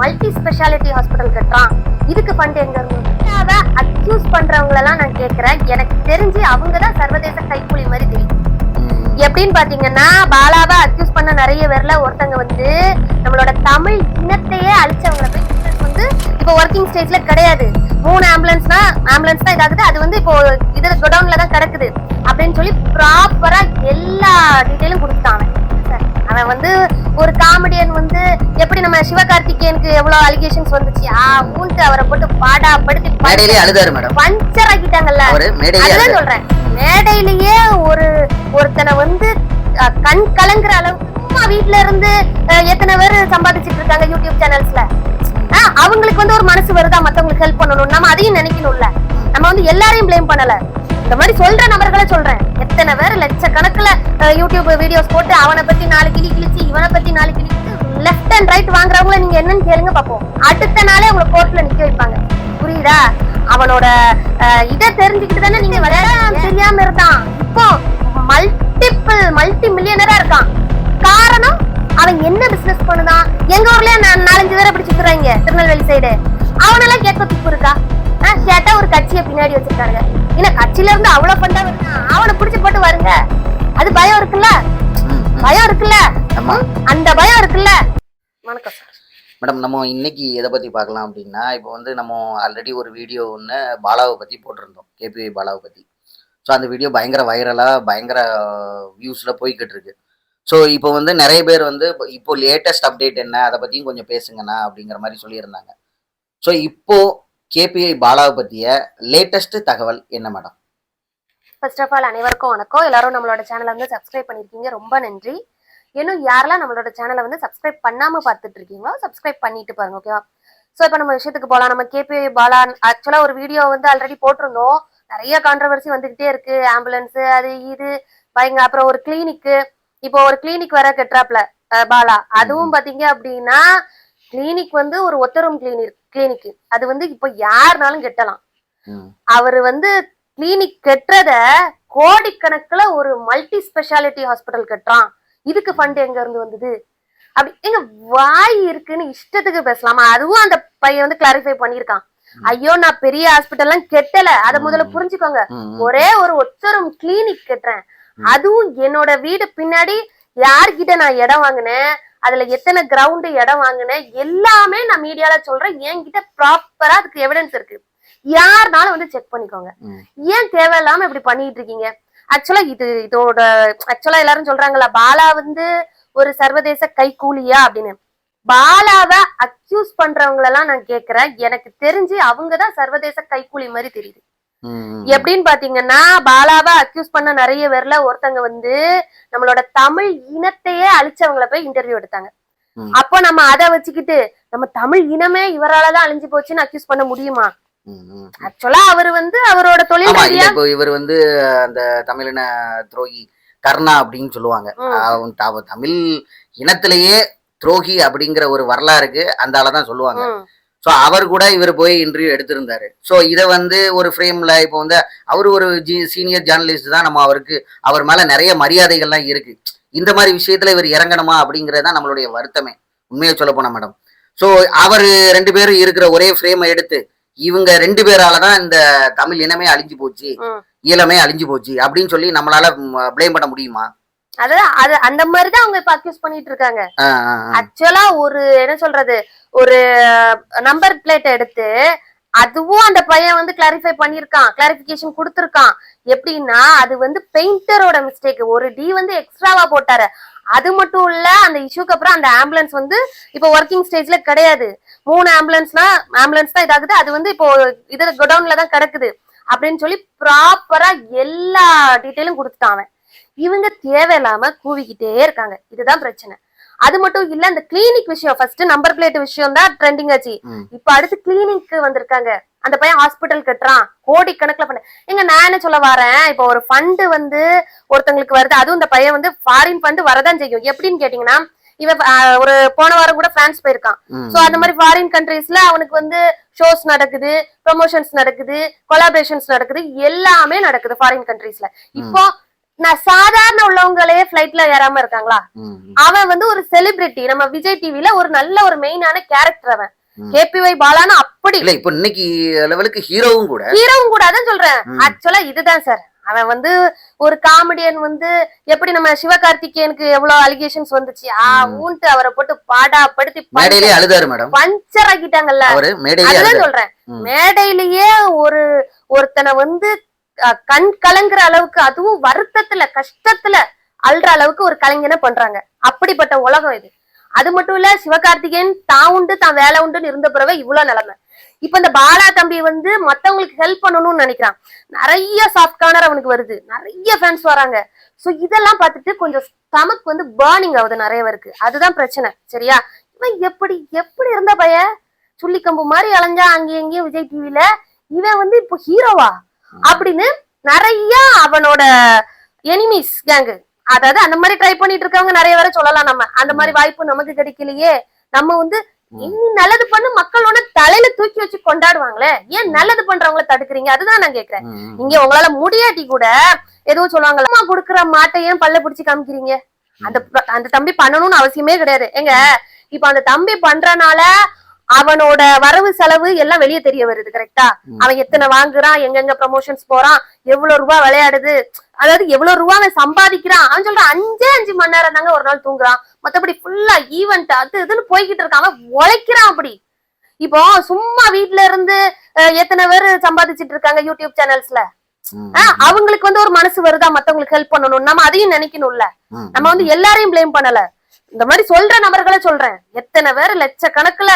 Multi speciality hospital கட்டுறான். இதுக்கு fund எங்க இருந்து? அக்யூஸ் பண்றவங்க எல்லாம் நான் கேக்குறேன். எனக்கு தெரிஞ்சு அவங்க தான் சர்வதேச கைக்கூலி மாதிரி தெரியும். எப்படின்னு பாத்தீங்கன்னா பாலாவை அக்யூஸ் பண்ண நிறைய பேர்ல ஒருத்தங்க வந்து நம்மளோட தமிழ் இனத்தையே அழிச்சவங்கள போய் வந்து இப்போ ஒர்க்கிங் ஸ்டேஜ்ல கிடையாது. மூணு ஆம்புலன்ஸ்னா ஆம்புலன்ஸ் தான் இதாகுது. அது வந்து இப்போ இதுல குடவுன்ல தான் கிடக்குது. அப்படின்னு சொல்லி ப்ராப்பரா எல்லா டீட்டெயிலும் கொடுத்துட்டான் அவன் வந்து ஒரு காமெடியன் வந்து எப்படி நம்ம சிவகார்த்திகேயனுக்கு எவ்வளவு அலிகேஷன்ஸ் வந்துச்சு? ஆ ஊன்ட்டு அவரை போட்டு பாடா படுத்தி மேடையிலே அழுதாரு மேடம். பஞ்சர் ஆக்கிட்டாங்கல்ல. அதுதான் சொல்றேன். மேடையிலேயே ஒரு ஒருத்தனை வந்து கண் கலங்குற அளவுக்கு சும்மா வீட்ல இருந்து எத்தனை பேர் சம்பாதிச்சிட்டு இருக்காங்க யூடியூப் சேனல்ஸ்ல. அவங்களுக்கு வந்து ஒரு மனசு வருதா? மத்தவங்களுக்கு ஹெல்ப் பண்ணணும் நம்ம அதையும் நினைக்கணும்ல. நம்ம வந்து எல்லாரையும் ப்ளேம் பண்ணல. இந்த மாதிரி சொல்ற நபர்களை சொல்றேன். இத்தனை பேர் லட்சக்கணக்கில் யூடியூப் வீடியோஸ் போட்டு அவனை பத்தி நாலு கிளி கிழிச்சு இவனை பத்தி நாலு கிளி லெஃப்ட் அண்ட் ரைட் வாங்குறவங்கள நீங்க என்னன்னு கேளுங்க பார்ப்போம் அடுத்த நாளே உங்களை கோர்ட்ல நிக்க வைப்பாங்க. புரியுதா? அவனோட இதை தெரிஞ்சுக்கிட்டு தானே நீங்க விளையாட தெரியாம இருந்தான். இப்போ மல்டிபிள் மல்டி மில்லியனரா இருக்கான். காரணம் அவன் என்ன பிசினஸ் பண்ணுதான்? எங்க ஊர்ல நான் நாலஞ்சு பேரை அப்படி திருநெல்வேலி சைடு அவனெல்லாம் கேட்க துப்பு இருக்கா? கேட்டா ஒரு கட்சியை பின்னாடி வச்சிருக்காங்க ஏன்னா கட்சியில இருந்து அவ்வளவு பண்ணா அவனை பிடிச்சு போட்டு வருங்க. அது பயம் இருக்குல்ல. பயம் இருக்குல்ல? அந்த பயம் இருக்குல்ல? வணக்கம் சார். மேடம் நம்ம இன்னைக்கு எதை பத்தி பார்க்கலாம் அப்படின்னா இப்போ வந்து நம்ம ஆல்ரெடி ஒரு வீடியோ ஒன்று பாலாவை பத்தி போட்டிருந்தோம். கேபிஐ பாலாவை பத்தி. ஸோ அந்த வீடியோ பயங்கர வைரலா பயங்கர வியூஸ்ல போய்கிட்டு இருக்கு. ஸோ இப்போ வந்து நிறைய பேர் வந்து இப்போ- இப்போ லேட்டஸ்ட் அப்டேட் என்ன அதை பத்தியும் கொஞ்சம் பேசுங்கண்ணா அப்படிங்கிற மாதிரி சொல்லியிருந்தாங்க. ஸோ இப்போ கேபிஐ பாலாவை பத்திய லேட்டஸ்ட் தகவல் என்ன மேடம் ஃபர்ஸ்ட் ஆஃப் ஆல் அனைவருக்கும் வணக்கம். எல்லாரும் நம்மளோட சேனலை வந்து சப்ஸ்கிரைப் பண்ணிருக்கீங்க. ரொம்ப நன்றி. இன்னும் யாரெல்லாம் நம்மளோட சேனலை வந்து சப்ஸ்கிரைப் பண்ணாம பார்த்துட்டு இருக்கீங்களோ சப்ஸ்கிரைப் பண்ணிட்டு பாருங்க ஓகேவா ஸோ இப்போ நம்ம விஷயத்துக்கு போகலாம் நம்ம கேபி பாலா ஆக்சுவலா ஒரு வீடியோ வந்து ஆல்ரெடி போட்டிருந்தோம். நிறைய கான்ட்ரவர்சி வந்துகிட்டே இருக்கு. ஆம்புலன்ஸ் அது இது பயங்க அப்புறம் ஒரு கிளினிக்கு இப்போ ஒரு கிளினிக் வர கெட்ராப்ல பாலா. அதுவும் பாத்தீங்க அப்படின்னா கிளினிக் வந்து ஒரு ஒத்தரும் கிளினிக் கிளினிக் அது வந்து இப்போ யாருனாலும் கெட்டலாம். அவர் வந்து கிளினிக் கட்டுறத கோடிக்கணக்குல ஒரு மல்டி ஸ்பெஷாலிட்டி ஹாஸ்பிட்டல் கட்டுறான் இதுக்கு ஃபண்ட் எங்க இருந்து வந்தது? அப்படி எங்க வாய் இருக்குன்னு இஷ்டத்துக்கு பேசலாமா? அதுவும் அந்த பையன் வந்து கிளாரிஃபை பண்ணியிருக்கான். ஐயோ நான் பெரிய ஹாஸ்பிட்டல்லாம் கெட்டல. அதை முதல்ல. புரிஞ்சுக்கோங்க. ஒரே ஒரு ஒத்தரும் கிளினிக் கட்டுறேன். அதுவும் என்னோட வீடு பின்னாடி யார்கிட்ட நான் இடம் வாங்கினேன்? அதுல எத்தனை கிரவுண்டு இடம் வாங்கினேன்? எல்லாமே நான் மீடியால சொல்றேன். என்கிட்ட ப்ராப்பரா அதுக்கு எவிடன்ஸ் இருக்கு. யாருனாலும் வந்து செக் பண்ணிக்கோங்க. ஏன் தேவையில்லாம இப்படி பண்ணிட்டு இருக்கீங்க? ஆக்சுவலா இது இதோட ஆக்சுவலா எல்லாரும் சொல்றாங்களா பாலா வந்து ஒரு சர்வதேச கைக்கூலியா அப்படின்னு. பாலாவை அக்யூஸ் பண்றவங்களெல்லாம் நான் கேக்குறேன். எனக்கு தெரிஞ்சு அவங்கதான் சர்வதேச கைக்கூலி மாதிரி தெரியுது. எப்படின்னு பாத்தீங்கன்னா பாலாவை அக்யூஸ் பண்ண நிறைய பேர்ல ஒருத்தங்க வந்து நம்மளோட தமிழ் இனத்தையே அழிச்சவங்கள போய் இன்டர்வியூ எடுத்தாங்க. அப்போ நம்ம அதை வச்சுக்கிட்டு நம்ம தமிழ் இனமே இவராலதான் அழிஞ்சு போச்சுன்னு அக்யூஸ் பண்ண முடியுமா. ஆக்சுவலா அவர் வந்து அவரோட தொழில் இவர் வந்து அந்த தமிழின துரோகி கர்ணா அப்படின்னு சொல்லுவாங்க. தமிழ் இனத்திலேயே துரோகி அப்படிங்கிற ஒரு வரலாறுக்கு அந்த ஆளை தான் சொல்லுவாங்க ஸோ அவர் கூட இவர் போய் இன்டர்வியூ எடுத்திருந்தாரு. ஸோ இதை வந்து ஒரு ஃப்ரேம்ல இப்போ வந்து அவர் ஒரு ஜி சீனியர் ஜேர்னலிஸ்ட் தான் நம்ம அவருக்கு அவர் மேல நிறைய மரியாதைகள்லாம் இருக்கு. இந்த மாதிரி விஷயத்துல இவர் இறங்கணுமா அப்படிங்கிறது தான் நம்மளுடைய வருத்தமே. உண்மையை சொல்ல போனா மேடம் ஸோ அவர் ரெண்டு பேரும் இருக்கிற ஒரே ஃப்ரேமை எடுத்து இவங்க ரெண்டு பேரால தான் இந்த தமிழ் இனமே அழிஞ்சு போச்சு. ஈழமே அழிஞ்சு போச்சு அப்படின்னு சொல்லி நம்மளால ப்ளேம் பண்ண முடியுமா? அதான் அது அந்த மாதிரிதான் அவங்க இப்ப அக்யூஸ் பண்ணிட்டு இருக்காங்க. ஆக்சுவலா ஒரு என்ன சொல்றது ஒரு நம்பர் பிளேட் எடுத்து அதுவும் அந்த பையன் வந்து கிளாரிஃபை பண்ணிருக்கான் கிளாரிபிகேஷன் கொடுத்திருக்கான். எப்படின்னா அது வந்து பெயிண்டரோட மிஸ்டேக் ஒரு டி வந்து எக்ஸ்ட்ராவா போட்டாரு. அது மட்டும் இல்ல அந்த இஷ்யூக்கு அப்புறம் அந்த ஆம்புலன்ஸ் வந்து இப்போ ஒர்க்கிங் ஸ்டேஜ்ல கிடையாது. மூணு ஆம்புலன்ஸ்னா ஆம்புலன்ஸ் தான் இதாகுது. அது வந்து இப்போ இதுல குடவுன்ல தான் கிடக்குது. அப்படின்னு சொல்லி ப்ராப்பரா எல்லா டீட்டெயிலும் கொடுத்துட்டான் இவங்க தேவையில்லாம கூவிக்கிட்டே இருக்காங்க. இதுதான் பிரச்சனை. அது மட்டும் இல்ல இந்த கிளினிக் விஷயம். ஃபர்ஸ்ட் நம்பர் பிளேட் விஷயம் தான் ட்ரெண்டிங் ஆச்சு. இப்ப அடுத்து கிளினிக் வந்திருக்காங்க. அந்த பையன் ஹாஸ்பிட்டல் கட்டுறான். கோடி கணக்குல பண்ண எங்க நான் என்ன சொல்ல வரேன். இப்போ ஒரு ஃபண்ட் வந்து ஒருத்தங்களுக்கு வருது. அதுவும் இந்த பையன் வந்து ஃபாரின் ஃபண்ட் வரதான் செய்யும். எப்படின்னு கேட்டீங்கன்னா இவன் ஒரு போன வாரம் கூட பிரான்ஸ் போயிருக்கான். சோ அந்த மாதிரி ஃபாரின் கண்ட்ரீஸ்ல அவனுக்கு வந்து ஷோஸ் நடக்குது ப்ரொமோஷன்ஸ் நடக்குது கொலாபரேஷன்ஸ் நடக்குது எல்லாமே நடக்குது ஃபாரின் கண்ட்ரீஸ்ல இப்போ நான் சாதாரண உள்ளவங்களே ஃபிளைட்ல ஏறாம இருக்காங்களா. அவன் வந்து ஒரு செலிபிரிட்டி நம்ம விஜய் டிவில ஒரு நல்ல ஒரு மெயினான கேரக்டர் அவன். கேபிஒய் பாலான்னு அப்படி. இல்ல இப்ப இன்னைக்கு லெவலுக்கு ஹீரோவும் கூட. ஹீரோவும் கூட அதான் சொல்றேன். ஆக்சுவலா இதுதான் சார் அவன் வந்து ஒரு காமெடியன் வந்து எப்படி நம்ம சிவகார்த்திகேயனுக்கு எவ்வளவு அலிகேஷன்ஸ் வந்துச்சு? ஆ. ஊன்ட்டு அவரை போட்டு பாடா படுத்தி மேடையிலே அழுதாரு மேடம். பஞ்சர் ஆக்கிட்டாங்கல்ல. அவரு மேடையிலே சொல்றேன். மேடையிலேயே ஒரு ஒருத்தனை வந்து கண் கலங்குற அளவுக்கு அதுவும் வருத்தத்துல கஷ்டத்துல அல்ற அளவுக்கு ஒரு கலைஞனை பண்றாங்க. அப்படிப்பட்ட உலகம் இது. அது மட்டும் இல்ல சிவகார்த்திகேயன் தான் உண்டு தான் வேலை உண்டுன்னு இருந்த பிறகு இவ்வளவு நிலைமை. இப்ப இந்த பாலா தம்பி வந்து மத்தவங்களுக்கு ஹெல்ப் பண்ணணும்னு நினைக்கிறான். நிறைய சாஃப்ட் கார்னர் அவனுக்கு வருது. நிறைய ஃபேன்ஸ் வராங்க. சோ இதெல்லாம் பார்த்துட்டு கொஞ்சம் ஸ்டமக் வந்து பேர்னிங் ஆகுது நிறைய பேருக்கு. அதுதான் பிரச்சனை. சரியா? இவன் எப்படி எப்படி இருந்த பைய சுள்ளி கம்பு மாதிரி அலைஞ்சா அங்கேயும் இங்கேயும் விஜய் டிவில இவன் வந்து இப்போ ஹீரோவா அப்படின்னு நிறைய அவனோட எனிமீஸ் கேங்கு அதாவது அந்த மாதிரி ட்ரை பண்ணிட்டு இருக்கவங்க நிறைய பேரை சொல்லலாம் நம்ம. அந்த மாதிரி வாய்ப்பு நமக்கு கிடைக்கலையே. நம்ம வந்து இனி நல்லது பண்ணு மக்கள் ஒண்ணு தலையில தூக்கி வச்சு கொண்டாடுவாங்களே. ஏன் நல்லது பண்றவங்கள தடுக்குறீங்க? அதுதான் நான் கேக்குறேன். இங்க உங்களால முடியாட்டி கூட எதுவும் சொல்லுவாங்கல்ல அம்மா குடுக்குற மாட்டை ஏன் பல்ல பிடிச்சு காமிக்கிறீங்க? அந்த அந்த தம்பி பண்ணணும்னு அவசியமே கிடையாது. ஏங்க இப்ப அந்த தம்பி பண்றனால அவனோட வரவு செலவு எல்லாம் வெளியே தெரிய வருது கரெக்டா. அவன் எத்தனை வாங்குறான் எங்கெங்க ப்ரமோஷன்ஸ் போறான் எவ்வளவு ரூபா விளையாடுது? அதாவது எவ்வளவு ரூபா அவன் சம்பாதிக்கிறான்? அவன் சொல்றான் அஞ்சே அஞ்சு மணி நேரம் தாங்க ஒரு நாள் தூங்குறான். மத்தபடி ஃபுல்லா ஈவெண்ட் அது இதுன்னு போய்கிட்டு இருக்கான். அவன் உழைக்கிறான் அப்படி. இப்போ சும்மா வீட்ல இருந்து எத்தனை பேர் சம்பாதிச்சிட்டு இருக்காங்க யூடியூப் சேனல்ஸ்ல அவங்களுக்கு வந்து ஒரு மனசு வருதா? மத்தவங்களுக்கு ஹெல்ப் பண்ணணும். நம்ம அதையும் நினைக்கணும்ல. நம்ம வந்து எல்லாரையும் ப்ளேம் பண்ணல. இந்த மாதிரி சொல்ற நபர்களை சொல்றேன். எத்தனை பேர் லட்சக்கணக்குல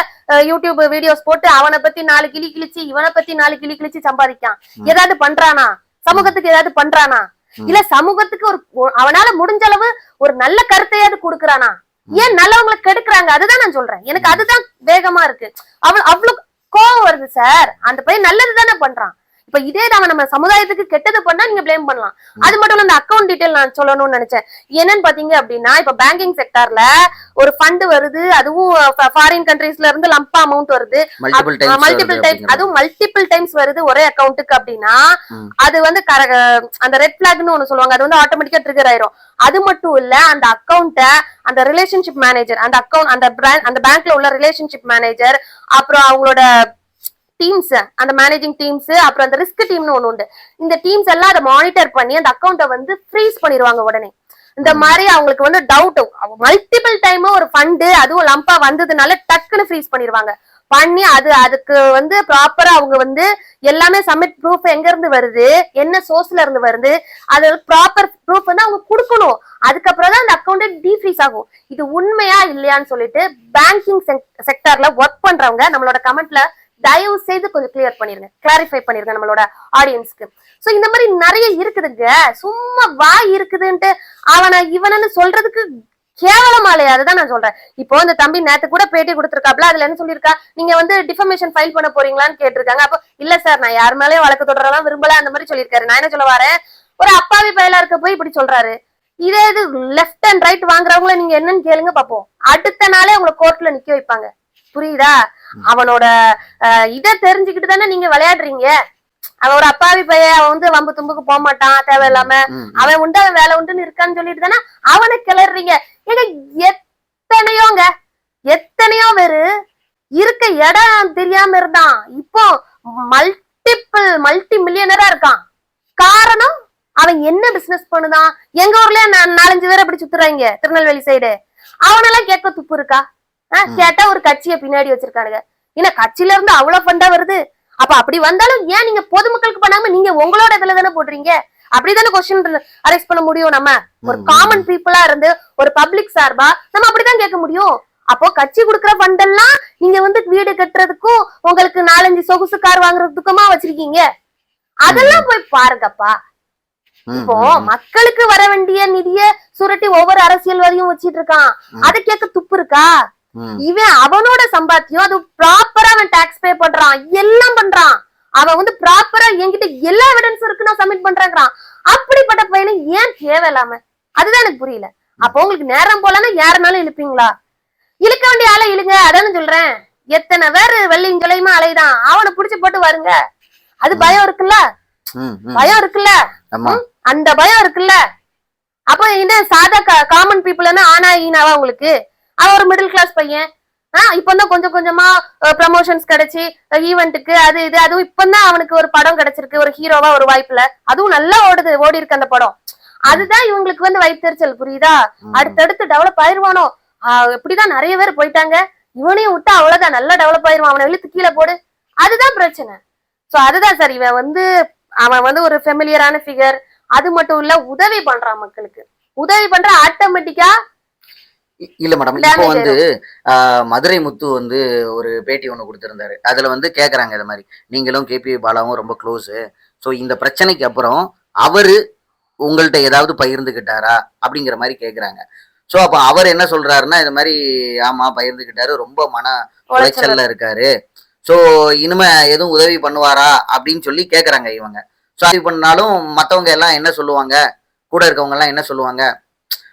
யூடியூப் வீடியோஸ் போட்டு அவனை பத்தி நாலு கிளி கிழிச்சு இவனை பத்தி நாலு கிளி கிழிச்சு சம்பாதிக்கான். ஏதாவது பண்றானா? சமூகத்துக்கு ஏதாவது பண்றானா. இல்ல சமூகத்துக்கு ஒரு அவனால முடிஞ்ச அளவு ஒரு நல்ல கருத்தையாவது கொடுக்கறானா? ஏன் நல்லவங்களை கெடுக்குறாங்க? அதுதான் நான் சொல்றேன். எனக்கு அதுதான் வேகமா இருக்கு. அவள் அவ்வளவு கோவம் வருது சார். அந்த பையன் நல்லது தானே பண்றான். இப்ப இதே தான் நம்ம சமுதாயத்துக்கு கெட்டது பண்ணா நீங்க ப்ளேம் பண்ணலாம். அது மட்டும் இல்ல இந்த அக்கௌண்ட் டீடைல் நான் சொல்லணும்னு நினைச்சேன். என்னன்னு பாத்தீங்க அப்படின்னா இப்ப பேங்கிங் செக்டார்ல ஒரு ஃபண்ட் வருது அதுவும் ஃபாரின் கண்ட்ரீஸ்ல இருந்து லம்பா அமௌண்ட் வருது. மல்டிபிள் டைம்ஸ் டைம் அதுவும் மல்டிபிள் டைம்ஸ் வருது ஒரே அக்கௌண்ட்டுக்கு அப்படின்னா. அது வந்து கர- அந்த ரெட் பிளாக்னு ஒண்ணு சொல்லுவாங்க. அது வந்து ஆட்டோமேட்டிக்கா ட்ரிகர் ஆயிரும். அது மட்டும் இல்ல அந்த அக்கௌண்ட்ட அந்த ரிலேஷன்ஷிப் மேனேஜர் அந்த அக்கௌண்ட் அந்த brand- அந்த பேங்க்ல உள்ள ரிலேஷன்ஷிப் மேனேஜர் அப்புறம் அவங்களோட டீம்ஸ் அந்த மேனேஜிங் டீம்ஸ் அப்புறம் அந்த ரிஸ்க் டீம்னு ஒண்ணு உண்டு. இந்த டீம்ஸ் எல்லாம் அதை மானிட்டர் பண்ணி அந்த அக்கௌண்ட்டை வந்து ஃப்ரீஸ் பண்ணிடுவாங்க உடனே. இந்த மாதிரி அவங்களுக்கு வந்து டவுட் மல்டிபிள் டைம் ஒரு ஃபண்டு அதுவும் லம்பா வந்ததுனால டக்குன்னு ஃப்ரீஸ் பண்ணிடுவாங்க. பண்ணி அது அதுக்கு வந்து ப்ராப்பரா அவங்க வந்து எல்லாமே சப்மிட் ப்ரூஃப் எங்க இருந்து வருது? என்ன சோர்ஸ்ல இருந்து வருது? அது ப்ராப்பர் ப்ரூஃப் வந்து அவங்க கொடுக்கணும். அதுக்கப்புறம் தான் அந்த அக்கௌண்ட் டீஃப்ரீஸ் ஆகும். இது உண்மையா இல்லையான்னு சொல்லிட்டு பேங்கிங் செக்டர்ல ஒர்க் பண்றவங்க நம்மளோட கமெண்ட்ல தயவு செய்து கொஞ்சம் கிளியர் பண்ணிருங்க. கிளாரிஃபை பண்ணிருங்க நம்மளோட ஆடியன்ஸ்க்கு சோ இந்த மாதிரி நிறைய இருக்குதுங்க. சும்மா வாய் இருக்குதுன்ட்டு அவனை இவனன்னு சொல்றதுக்கு கேவலமா இல்லையா அதுதான் நான் சொல்றேன். இப்போ இந்த தம்பி நேத்து கூட பேட்டி கொடுத்துருக்காப்ல அதுல என்ன சொல்லியிருக்கா? நீங்க வந்து டிஃபர்மேஷன் ஃபைல் பண்ண போறீங்களான்னு கேட்டிருக்காங்க. அப்போ இல்ல சார் நான் யார் மேலேயும் வழக்கு தொடரலாம் விரும்பல. அந்த மாதிரி சொல்லியிருக்காரு. நான் என்ன சொல்ல வரேன்? ஒரு அப்பாவி பயலா இருக்க போய் இப்படி சொல்றாரு. இதே இது லெஃப்ட் அண்ட் ரைட் வாங்குறவங்கள நீங்க என்னன்னு கேளுங்க பாப்போம். அடுத்த நாளே உங்களை கோர்ட்ல நிக்க வைப்பாங்க. புரியுதா? அவனோட இதை தெரிஞ்சுக்கிட்டு தானே நீங்க விளையாடுறீங்க. அவன் ஒரு அப்பாவி பையன் அவன் வந்து வம்பு தும்புக்கு போக மாட்டான் தேவையில்லாம. அவன் உண்டு அவன் வேலை உண்டுன்னு இருக்கான்னு சொல்லிட்டு தானே அவனை கிளறீங்க. ஏங்க எத்தனையோங்க? எத்தனையோ பேரு இருக்க இடம் தெரியாம இருந்தான். இப்போ மல்டிபிள் மல்டி மில்லியனரா இருக்கான். காரணம் அவன் என்ன பிசினஸ் பண்ணுதான்? எங்க ஊர்லயே நாலஞ்சு பேர் அப்படி சுத்துறாங்க திருநெல்வேலி சைடு அவனெல்லாம் கேட்க துப்பு இருக்கா. கேட்டா ஒரு கட்சியை பின்னாடி வச்சிருக்கானுங்க. ஏன்னா கட்சியில இருந்து அவ்வளவு ஃபண்டா வருது? அப்ப அப்படி வந்தாலும் ஏன் நீங்க பொதுமக்களுக்கு பண்ணாம நீங்க உங்களோட இதுல தானே போடுறீங்க? அப்படிதானே கொஸ்டின் அரெஸ்ட் பண்ண முடியும் நம்ம? ஒரு. காமன் பீப்புளா இருந்து ஒரு பப்ளிக் சார்பா நம்ம அப்படிதான் கேட்க முடியும். அப்போ கட்சி கொடுக்குற ஃபண்ட் எல்லாம் நீங்க வந்து வீடு கட்டுறதுக்கும் உங்களுக்கு நாலஞ்சு சொகுசு கார் வாங்குறதுக்குமா வச்சிருக்கீங்க? அதெல்லாம் போய் பாருங்கப்பா. இப்போ மக்களுக்கு வர வேண்டிய நிதிய சுருட்டி ஒவ்வொரு அரசியல்வாதியும் வச்சிட்டு இருக்கான். அதை கேட்க துப்பு இருக்கா? இவன் அவனோட சம்பாத்தியம் அது ப்ராப்பரா அவன் டாக்ஸ் பே பண்றான். எல்லாம் பண்றான். அவன் வந்து ப்ராப்பரா என்கிட்ட எல்லா எவிடன்ஸ் இருக்கு நான் சப்மிட் பண்றேங்கிறான். அப்படிப்பட்ட பையனை ஏன் தேவையில்லாம? அதுதான் எனக்கு புரியல. அப்போ உங்களுக்கு நேரம் போலன்னா யாருனாலும் இழுப்பீங்களா? இழுக்க வேண்டிய ஆளை இழுங்க அதானே சொல்றேன். எத்தனை பேர் வெள்ளையும் சொல்லையுமா அலைதான். அவனை புடிச்சு போட்டு வருங்க. அது பயம் இருக்குல்ல? பயம் இருக்குல்ல? அந்த பயம் இருக்குல்ல? அப்போ இந்த சாதா காமன் பீப்புள்னா ஆனா ஈனாவா உங்களுக்கு? அவன் ஒரு மிடில் கிளாஸ் பையன். ஆஹ் இப்பதான் கொஞ்சம் கொஞ்சமா ப்ரமோஷன்ஸ் கிடைச்சி ஈவெண்ட்டுக்கு அது இது அதுவும் இப்பதான் அவனுக்கு ஒரு படம் கிடைச்சிருக்கு ஒரு ஹீரோவா ஒரு வாய்ப்புல. அதுவும் நல்லா ஓடுது ஓடி இருக்கு அந்த படம். அதுதான் இவங்களுக்கு வந்து வயிற்றுச்சல் புரியுதா. அடுத்தடுத்து டெவலப் ஆயிருவானோ? ஆஹ் இப்படிதான் நிறைய பேர் போயிட்டாங்க. இவனையும் விட்டா அவ்வளவுதான் நல்லா டெவலப் ஆயிருவான். அவனை இழுத்து கீழே போடு. அதுதான் பிரச்சனை. சோ அதுதான் சார் இவன் வந்து அவன் வந்து ஒரு ஃபெமிலியரான ஃபிகர் அது மட்டும் இல்ல உதவி பண்றான் மக்களுக்கு. உதவி பண்ற ஆட்டோமேட்டிக்கா இல்ல மேடம் இப்போ வந்து மதுரை முத்து வந்து ஒரு பேட்டி ஒன்று கொடுத்திருந்தாரு. அதுல வந்து கேக்குறாங்க இது மாதிரி. நீங்களும் கேபி பாலாவும் ரொம்ப க்ளோஸு ஸோ இந்த பிரச்சனைக்கு அப்புறம் அவரு உங்கள்ட்ட ஏதாவது பகிர்ந்துக்கிட்டாரா அப்படிங்கிற மாதிரி கேக்குறாங்க. ஸோ அப்போ அவர் என்ன சொல்றாருன்னா இது மாதிரி ஆமா பகிர்ந்துக்கிட்டாரு ரொம்ப மன உளைச்சல்ல இருக்காரு. ஸோ இனிமே எதுவும் உதவி பண்ணுவாரா? அப்படின்னு சொல்லி கேக்குறாங்க இவங்க. ஸோ அது பண்ணாலும் மற்றவங்க எல்லாம் என்ன சொல்லுவாங்க? கூட இருக்கவங்க எல்லாம் என்ன சொல்லுவாங்க?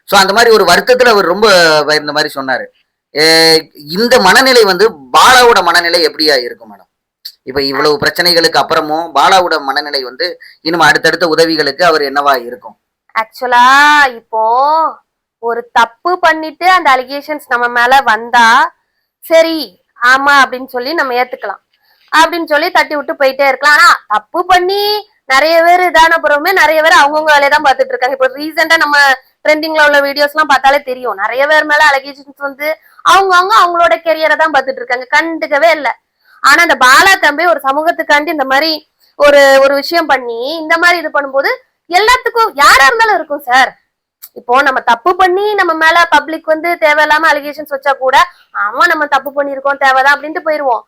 ஸோ அந்த மாதிரி ஒரு வருத்தத்தில் அவர் ரொம்ப இந்த மாதிரி சொன்னார். இந்த மனநிலை வந்து பாலாவோட மனநிலை எப்படியா இருக்கும் மேடம்? இப்போ இவ்வளவு பிரச்சனைகளுக்கு அப்புறமும் பாலாவோட மனநிலை வந்து இன்னும் அடுத்தடுத்த உதவிகளுக்கு அவர் என்னவா இருக்கும்? ஆக்சுவலா இப்போ ஒரு தப்பு பண்ணிட்டு அந்த அலிகேஷன்ஸ் நம்ம மேல வந்தா சரி ஆமா அப்படின்னு சொல்லி நம்ம ஏத்துக்கலாம். அப்படின்னு சொல்லி தட்டி விட்டு போயிட்டே இருக்கலாம். ஆனா தப்பு பண்ணி நிறைய பேர் இதான அப்புறமே நிறைய பேர் அவங்கவுங்க வேலையை தான் பார்த்துட்டு இருக்காங்க. இப்போ ரீசெண்டா நம்ம ட்ரெண்டிங்ல உள்ள வீடியோஸ் எல்லாம் பார்த்தாலே தெரியும். நிறைய பேர் மேல அலகேஷன்ஸ் வந்து அவங்கவுங்க அவங்களோட கெரியரை தான் பார்த்துட்டு இருக்காங்க. கண்டுக்கவே இல்லை. ஆனா அந்த பாலா தம்பி ஒரு சமூகத்துக்காண்டி இந்த மாதிரி ஒரு ஒரு விஷயம் பண்ணி இந்த மாதிரி இது பண்ணும்போது எல்லாத்துக்கும் யாரா இருந்தாலும் இருக்கும் சார் இப்போ நம்ம தப்பு பண்ணி நம்ம மேல பப்ளிக் வந்து தேவையில்லாம அலிகேஷன்ஸ் வச்சா கூட ஆமா நம்ம தப்பு பண்ணிருக்கோம் தேவைதான் அப்படின்ட்டு போயிருவோம்.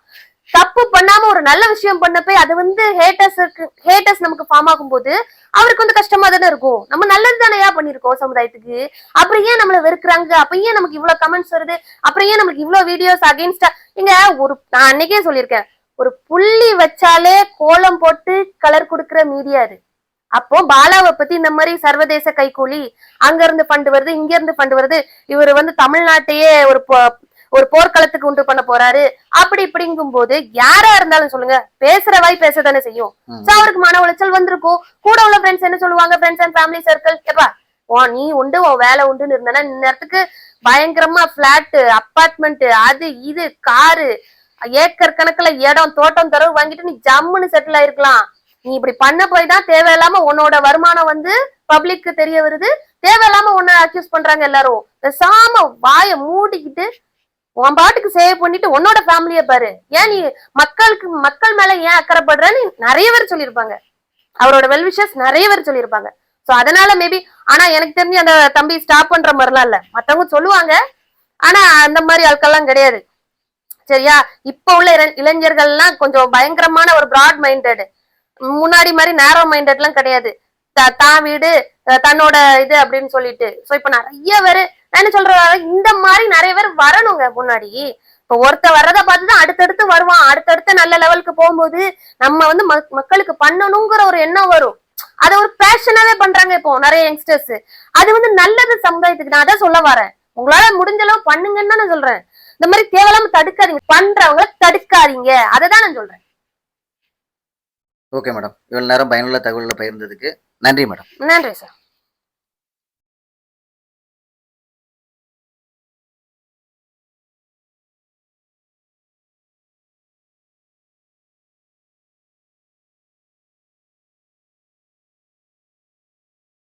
தப்பு பண்ணாம ஒரு நல்ல விஷயம் பண்ண போய் அது வந்து ஹேட்டர்ஸ் ஹேட்டர்ஸ் நமக்கு ஃபார்ம் ஆகும்போது அவருக்கு வந்து கஷ்டமா தானே இருக்கும். நம்ம நல்லது தானேயா பண்ணிருக்கோம் சமுதாயத்துக்கு? அப்புறம் ஏன் நம்மள வெறுக்கிறாங்க? அப்ப ஏன் நமக்கு இவ்வளவு கமெண்ட்ஸ் வருது? அப்புறம் ஏன் நமக்கு இவ்வளவு வீடியோஸ் அகைன்ஸ்டா இங்க ஒரு நான் அன்னைக்கே சொல்லியிருக்கேன். ஒரு புள்ளி வச்சாலே கோலம் போட்டு கலர் கொடுக்குற மீடியா அது. அப்போ பாலாவை பத்தி இந்த மாதிரி சர்வதேச கைக்கூலி அங்க இருந்து ஃபண்ட் வருது இங்க இருந்து பண்டு வருது. இவர் வந்து தமிழ்நாட்டையே ஒரு ஒரு போர்க்களத்துக்கு உண்டு பண்ண போறாரு. அப்படி இப்படிங்கும் போது யாரா இருந்தாலும் சொல்லுங்க பேசுற வாய் பேச தானே செய்யும். சோ அவருக்கு மன உளைச்சல் வந்திருக்கும். கூட உள்ள ஃப்ரெண்ட்ஸ் என்ன சொல்லுவாங்க? ஃப்ரெண்ட்ஸ் அண்ட் ஃபேமிலி சர்க்கிள் எப்பா ஓ நீ உண்டு உன் வேலை உண்டுன்னு இருந்தனா இந்த நேரத்துக்கு பயங்கரமா பிளாட் அப்பார்ட்மெண்ட் அது இது காரு ஏக்கர் கணக்குல இடம் தோட்டம் தரவு வாங்கிட்டு நீ ஜம்முன்னு செட்டில் ஆயிருக்கலாம். நீ இப்படி பண்ண போய் தான் தேவையில்லாம உன்னோட வருமானம் வந்து பப்ளிக்கு தெரிய வருது. தேவையில்லாம உன்னை அக்யூஸ் பண்றாங்க எல்லாரும். பேசாம வாயை மூடிக்கிட்டு உன் பாட்டுக்கு சேவ் பண்ணிட்டு உன்னோட ஃபேமிலிய பாரு. ஏன் நீ மக்களுக்கு மக்கள் மேல ஏன் அக்கறைப்படுறன்னு நிறைய பேர் சொல்லியிருப்பாங்க. அவரோட வெல்விஷஸ் நிறைய பேர் சொல்லியிருப்பாங்க. ஸோ அதனால மேபி ஆனா எனக்கு தெரிஞ்சு அந்த தம்பி ஸ்டாப் பண்ற மாதிரிலாம் இல்ல. மத்தவங்க சொல்லுவாங்க. ஆனா அந்த மாதிரி ஆட்கள்லாம் கிடையாது. சரியா? இப்ப உள்ள இள- இளைஞர்கள்லாம் கொஞ்சம் பயங்கரமான ஒரு பிராட் மைண்டட் முன்னாடி மாதிரி நேரோ மைண்டட்லாம் கிடையாது. த- தான் வீடு தன்னோட இது அப்படின்னு சொல்லிட்டு. சோ இப்ப நிறைய பேரு நான் என்ன சொல்றேன் இந்த மாதிரி நிறைய பேர் வரணுங்க முன்னாடி. இப்ப ஒருத்த வர்றத பார்த்துதான் அடுத்தடுத்து வருவான். அடுத்தடுத்து நல்ல லெவலுக்கு போகும்போது நம்ம வந்து மக்- மக்களுக்கு பண்ணணுங்கிற ஒரு எண்ணம் வரும். அதை ஒரு பேஷனாவே பண்றாங்க இப்போ நிறைய யங்ஸ்டர்ஸ் அது வந்து நல்லது சமுதாயத்துக்கு. நான் அதான் சொல்ல வரேன். உங்களால முடிஞ்ச அளவு பண்ணுங்கன்னு தான் நான் சொல்றேன். இந்த மாதிரி தேவையில்லாம தடுக்காதீங்க. பண்றவங்கள தடுக்காதீங்க. அதை தான் நான் சொல்றேன். ஓகே மேடம் இவ்வளவு நேரம் பயனுள்ள தகவல்களை பகிர்ந்ததுக்கு நன்றி மேடம் நன்றி சார்